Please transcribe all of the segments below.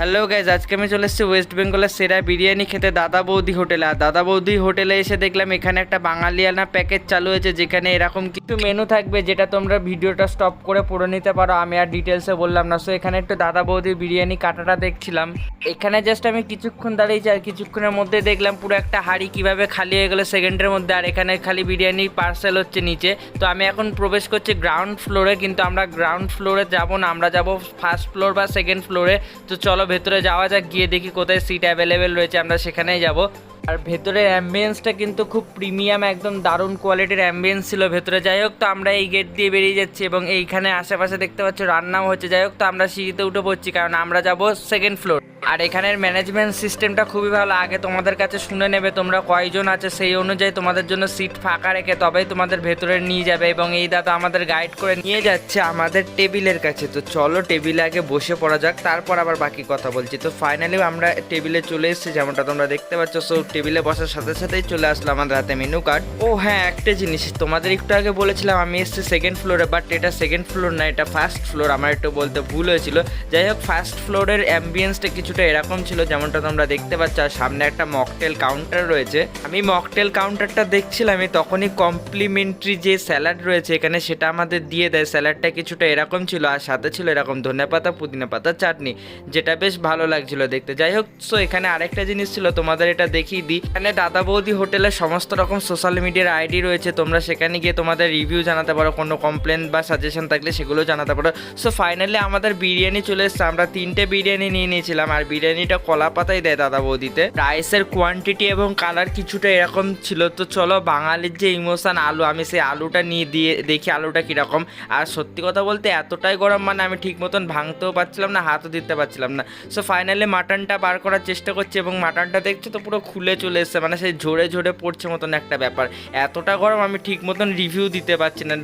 Hello guys আজকে আমি চলে এসেছি ওয়েস্ট বেঙ্গলের সেরা বিরিয়ানি খেতে দাদা বৌদি হোটেলে। আর দাদা বৌদি হোটেলে এসে দেখলাম এখানে একটা বাঙালিয়ানা প্যাকেজ চালু হয়েছে, যেখানে এরকম কিছু মেনু থাকবে, যেটা তোমরা ভিডিওটা স্টপ করে পড়ে নিতে পারো। আমি আর ডিটেলসে বললাম না। সো এখানে একটু দাদা বৌদির বিরিয়ানি কাটাটা দেখছিলাম। এখানে জাস্ট আমি কিছুক্ষণ দাঁড়িয়েছি আর কিছুক্ষণের মধ্যে দেখলাম পুরো একটা হাঁড়ি কীভাবে খালি হয়ে গেলো সেকেন্ডের মধ্যে, আর এখানে খালি বিরিয়ানি পার্সেল হচ্ছে নিচে। তো আমি এখন প্রবেশ করছি গ্রাউন্ড ফ্লোরে কিন্তু আমরা গ্রাউন্ড ফ্লোরে যাব না। আমরা যাব ফার্স্ট ফ্লোর বা সেকেন্ড ফ্লোরে তো চলো ভেতরে যাওয়া যাক গিয়ে দেখি কোথায় সিট অ্যাভেলেবেল রয়েছে আমরা সেখানেই যাব। আর ভেতরের অ্যাম্বিয়েন্সটা কিন্তু খুব প্রিমিয়াম একদম দারুণ কোয়ালিটির অ্যাম্বিয়েন্স ছিল ভেতরে। যাই হোক, তো আমরা এই গেট দিয়ে বেরিয়ে যাচ্ছি এবং এইখানে আশেপাশে দেখতে পাচ্ছ রান্নাও হচ্ছে। যাই হোক, তো আমরা সিঁড়িতে উঠে পড়ছি, কারণ আমরা যাব সেকেন্ড ফ্লোর আর এখানের ম্যানেজমেন্ট সিস্টেমটা খুবই ভালো। আগে তোমাদের কাছে শুনে নেবে তোমরা কয়জন আছে, সেই অনুযায়ী তোমাদের জন্য সিট ফাঁকা রেখে তবেই তোমাদের ভেতরে নিয়ে যাবে এবং এই দাদা আমাদের গাইড করে নিয়ে যাচ্ছে আমাদের টেবিলের কাছে। তো চলো টেবিলে আগে বসে পড়া যাক, তারপর আবার বাকি কথা বলছি। তো ফাইনালি আমরা টেবিলে চলে এসেছি, যেমনটা তোমরা দেখতে পাচ্ছ। সো টেবিলে বসার সাথে সাথেই চলে আসলো আমাদের হাতে মেনু কার্ড ও হ্যাঁ একটা জিনিস, তোমাদের একটু আগে বলেছিলাম, আমি এসেছি সেকেন্ড ফ্লোরে বাট এটা সেকেন্ড ফ্লোর না, এটা ফার্স্ট ফ্লোর আমার একটু বলতে ভুল হয়েছিল। যাই হোক ফার্স্ট ফ্লোরের অ্যাম্বিয়েন্সটা কিছুটা এরকম ছিল, যেমনটা তোমরা দেখতে পাচ্ছ, আর সামনে একটা মকটেল কাউন্টার রয়েছে। আমি মকটেল কাউন্টারটা দেখছিলাম তখনই কমপ্লিমেন্টারি যে স্যালাড রয়েছে এখানে, সেটা আমাদের দিয়ে দেয়। স্যালাডটা কিছুটা এরকম ছিল, আর সাথে ছিল এরকম ধনে পাতা, পুদিনা পাতা, চাটনি, যেটা বেশ ভালো লাগছিল দেখতে। যাই হোক সো এখানে আরেকটা জিনিস ছিল, তোমাদের এটা দেখিয়ে দিই এখানে দাদা বৌদি হোটেলে সমস্ত রকম সোশ্যাল মিডিয়ার আইডি রয়েছে, তোমরা সেখানে গিয়ে তোমাদের রিভিউ জানাতে পারো, কোনো কমপ্লেন বা সাজেশন থাকলে সেগুলো জানাতে পারো। সো ফাইনালি আমাদের বিরিয়ানি চলে এসছে, আমরা তিনটে বিরিয়ানি নিয়ে নিয়েছিলাম, আর বিরিয়ানিটা কলা পাতাই দেয় দাদা বৌদিতে। রাইসের কোয়ান্টিটি এবং কালার কিছুটা এরকম ছিল, তো চলো বাঙালির যে ইমোশন আলু, আমি সেই আলুটা নিয়ে দিয়ে দেখি আলুটা কীরকম। আর সত্যি কথা বলতে এতটাই গরম মানে আমি ঠিক মতন ভাঙতেও পারছিলাম না, হাতও দিতে পারছিলাম না। সো ফাইনালি মাটনটা বার করার চেষ্টা করছি, এবং মাটনটা দেখছি তো পুরো খুলে চলে এসছে মানে সেই ঝরে ঝরে পড়ছে মতন একটা ব্যাপার। এতটা গরম আমি ঠিক মতন রিভিউ দিতে পারছি না।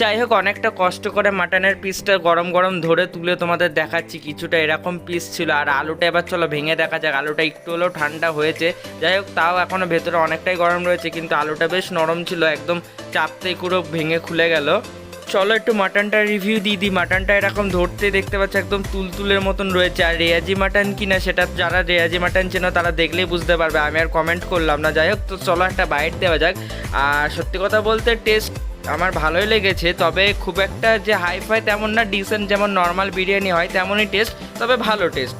যাই হোক, অনেকটা কষ্ট করে মাটনের পিসটা গরম গরম ধরে তুলে তোমাদের দেখাচ্ছি, কিছুটা এরকম পিস ছিল। আর আলুটা এবার চলো ভেঙে দেখা যাক, আলুটা একটু হলেও ঠান্ডা হয়েছে। যাই হোক, তাও এখনও ভেতরে অনেকটাই গরম রয়েছে, কিন্তু আলুটা বেশ নরম ছিল, একদম চাপতেই পুরো ভেঙে খুলে গেল। চলো একটু মাটনটা রিভিউ দিয়ে দিই। মাটনটা এরকম ধরতে দেখতে পাচ্ছ, একদম তুলতুলের মতন রয়েছে। আর রেয়াজি মাটন কিনা সেটা যারা রেয়াজি মাটন চেনো, তারা দেখলেই বুঝতে পারবে। আমি আর কমেন্ট করলাম না। যাই হোক, তো চলো একটা বাইট দেওয়া যাক। আর সত্যি কথা বলতে টেস্ট আমার ভালোই লেগেছে। তবে খুব একটা যে হাই ফাই তেমন না ডিসেন্ট যেমন নর্মাল বিরিয়ানি হয়, তেমনই টেস্ট তবে ভালো টেস্ট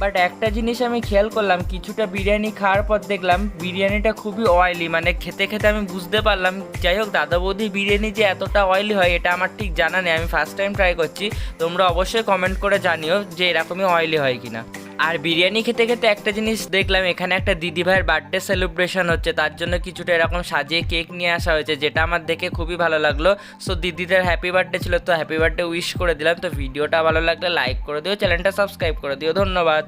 বাট একটা জিনিস আমি খেয়াল করলাম, কিছুটা বিরিয়ানি খাওয়ার পর দেখলাম বিরিয়ানিটা খুবই অয়েলি মানে খেতে খেতে আমি বুঝতে পারলাম, যাই হোক দাদা বৌদি বিরিয়ানি যে এতটা অয়েলি হয়, এটা আমার ঠিক জানা নেই, আমি ফার্স্ট টাইম ট্রাই করছি, তোমরা অবশ্যই কমেন্ট করে জানিও যে এরকমই অয়েলি হয় কিনা। আর বিরিয়ানি খেতে খেতে একটা জিনিস দেখলাম, এখানে একটা দিদি ভাইয়ের বার্থডে সেলিব্রেশন হচ্ছে। তার জন্য কিছুটা এরকম সাজিয়ে কেক নিয়ে আসা হয়েছে, যেটা আমার দেখে খুবই ভালো লাগল। সো দিদিদের হ্যাপি বার্থডে ছিল, তো হ্যাপি বার্থডে উইশ করে দিলাম। তো ভিডিওটা ভালো লাগলে লাইক করে দিও চ্যানেলটা সাবস্ক্রাইব করে দিও। ধন্যবাদ।